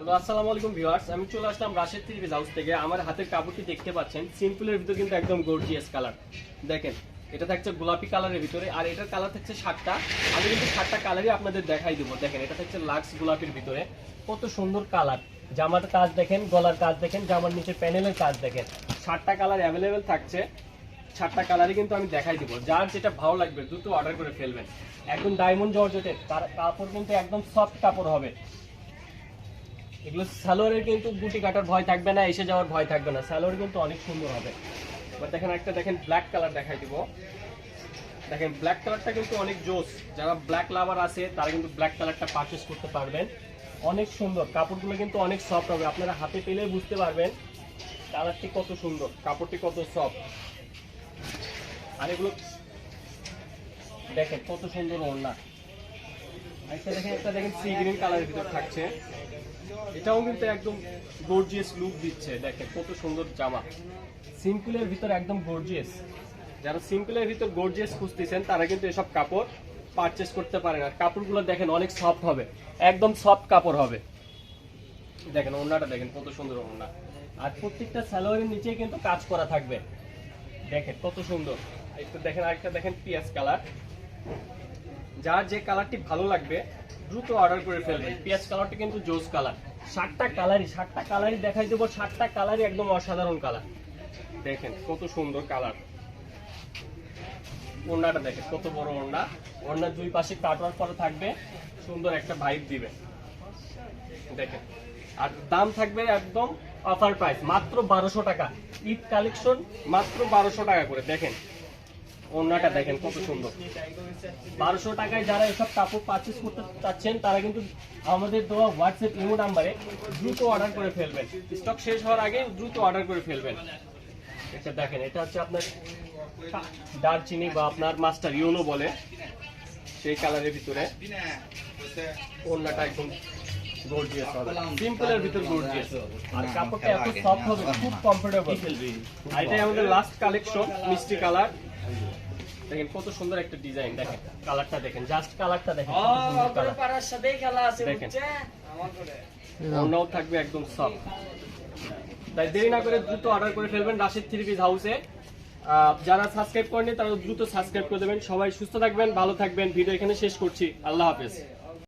Hello, আসসালামু আলাইকুম viewers. আমি চলে আসলাম রাশেদ থ্রি হাউস থেকে। আমার হাতের কাপড়টি দেখতে পাচ্ছেন। সিম্পলের ভিতর কিন্তু একদম গর্জিয়াস কালার দেখেন, এটা থাকছে গোলাপি কালারের ভিতরে, আর এটার কালার থাকছে সাতটা। আমি কিন্তু সাতটা কালারই আপনাদের দেখাই দেবো। দেখেন, এটা থাকছে লাক্স গোলাপির ভিতরে। কত সুন্দর কালার জামার কাজ দেখেন, গলার কাজ দেখেন, জামার নিচে প্যানেলের কাজ দেখেন। সাতটা কালার অ্যাভেলেবেল থাকছে। সাতটা কালারই কিন্তু আমি দেখাই দিব। যার যেটা ভালো লাগবে দ্রুত অর্ডার করে ফেলবেন। একদম ডায়মন্ড জর্জেটের তার কাপড় কিন্তু একদম সফট কাপড় হবে। এগুলো সালোয়ারের কিন্তু গুটি কাটার ভয় থাকবে না, এসে যাওয়ার ভয় থাকবে না। সালোয়ার কিন্তু অনেক সুন্দর হবে। এবার দেখেন একটা, দেখেন ব্ল্যাক কালার দেখাই দিব। দেখেন ব্ল্যাক কালারটা কিন্তু অনেক জোস। যারা ব্ল্যাক লাভার আছে, তারা কিন্তু ব্ল্যাক কালারটা পারচেস করতে পারবেন। অনেক সুন্দর। কাপড়গুলো কিন্তু অনেক সফট হবে। আপনারা হাতে পেলে বুঝতে পারবেন কালারটি কত সুন্দর, কাপড়টি কত সফট আর এগুলো, দেখেন কত সুন্দর ওড়না। একটা দেখেন একটা দেখেন সি গ্রিন কালারের ভিতর থাকছে। এটাও কিন্তু একদম গর্জিয়াস লুক দিচ্ছে। দেখেন, কত সুন্দর জামা। সিম্পলের ভিতর একদম গর্জিয়াস যারা সিম্পলের ভিতর গর্জিয়াস খুঁজতেছেন, তারা কিন্তু এসব কাপড় পারচেস করতে পারেন। আর কাপড়গুলো দেখেন, অনেক সফট হবে। একদম সফট কাপড় হবে। দেখেন, ওড়নাটা দেখেন, কত সুন্দর ওড়না। আর প্রত্যেকটা স্যালোয়ারের নিচে কিন্তু কাজ করা থাকবে। দেখেন, কত সুন্দর। একটু দেখেন, আরেকটা দেখেন, পিয়াজ কালার। যার যে কালারটি ভালো লাগবে, দ্রুত অর্ডার করে ফেলবেন। পেঁয়াজ কালারটি কিন্তু জোস কালার। ষাটটা কালারই ষাটটা কালারই দেখাই দেবো। ষাটটা কালারই একদম অসাধারণ কালার। দেখেন, কত সুন্দর কালার। ওড়নাটা দেখেন, কত বড় ওড়না। ওড়নার দুই পাশে কাটওয়ার পরে থাকবে, সুন্দর একটা ভাইব দিবে। দেখেন, আর দাম থাকবে একদম অফার প্রাইস মাত্র বারোশো টাকা। ঈদ কালেকশন মাত্র বারোশো টাকা করে। দেখেন ওড়নাটা দেখেন কত সুন্দর। বারোশো টাকায় যারা এসব কাপড় পারচেস করতে চাচ্ছেন, তারা কিন্তু আমাদের দেওয়া হোয়াটসঅ্যাপ ইমো নাম্বারে দ্রুত অর্ডার করে ফেলবেন। স্টক শেষ হওয়ার আগে দ্রুত অর্ডার করে ফেলবেন। এটা দেখেন, এটা হচ্ছে আপনার দারচিনি বা আপনার মাস্টার ইউনো বলে, সেই কালারের ভিতরে ওড়নাটা একদম সিম্পলের ভিতর গর্জিয়াস আর কাপড়টা এত সফট হবে, খুব কমফোর্টেবল আর এটাই আমাদের লাস্ট কালেকশন মিষ্টি কালার দেখেন কত সুন্দর একটা ডিজাইন দেখেন কালারটা দেখেন জাস্ট কালারটা দেখেন ও আপনার পাড়ার সাথেই খেলা আছে দেখেন। অন্যও থাকবে একদম সফট তাই দেরি না করে দ্রুত অর্ডার করে ফেলবেন রাশিদ থ্রি পিস হাউসে যারা সাবস্ক্রাইব করেনি তারা দ্রুত সাবস্ক্রাইব করে দেবেন। সবাই সুস্থ থাকবেন ভালো থাকবেন। ভিডিও এখানে শেষ করছি। আল্লাহ হাফেজ।